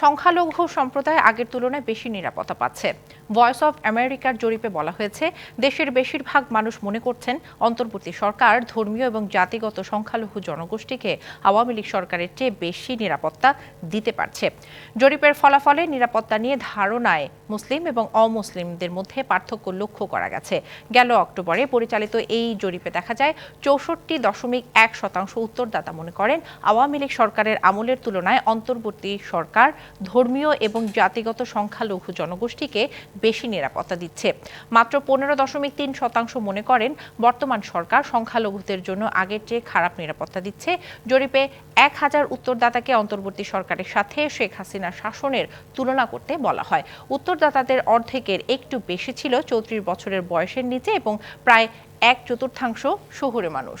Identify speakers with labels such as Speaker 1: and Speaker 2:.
Speaker 1: সংখ্যালঘু সম্প্রদায় আগের তুলনায় বেশি নিরাপত্তা পাচ্ছে। ভয়েস অফ আমেরিকার জরিপে বলা হয়েছে, দেশের বেশিরভাগ মানুষ মনে করছেন অন্তর্বর্তী সরকার ধর্মীয় এবং জাতিগত সংখ্যালঘু জনগোষ্ঠীকে আওয়ামী লীগ সরকারের চেয়ে বেশি নিরাপত্তা দিতে পারছে। জরিপের ফলাফলে নিরাপত্তা নিয়ে ধারণায় মুসলিম এবং অমুসলিমদের মধ্যে পার্থক্য লক্ষ্য করা গেছে। গেল অক্টোবরে পরিচালিত এই জরিপে দেখা যায়, চৌষট্টি দশমিক এক শতাংশ উত্তরদাতা মনে করেন আওয়ামী লীগ সরকারের আমলের তুলনায় অন্তর্বর্তী সরকার ধর্মীয় এবং জাতিগত সংখ্যালঘু জনগোষ্ঠীকে বেশি নিরাপত্তা দিচ্ছে। মাত্র পনেরো দশমিক তিন শতাংশ মনে করেন বর্তমান সরকার সংখ্যালঘুদের জন্য আগের চেয়ে খারাপ নিরাপত্তা দিচ্ছে। জরিপে এক হাজার উত্তরদাতাকে অন্তর্বর্তী সরকারের সাথে শেখ হাসিনা শাসনের তুলনা করতে বলা হয়। উত্তরদাতাদের অর্ধেকের একটু বেশি ছিল চৌত্রিশ বছরের বয়সের নিচে এবং প্রায় এক চতুর্থাংশ শহুরে মানুষ।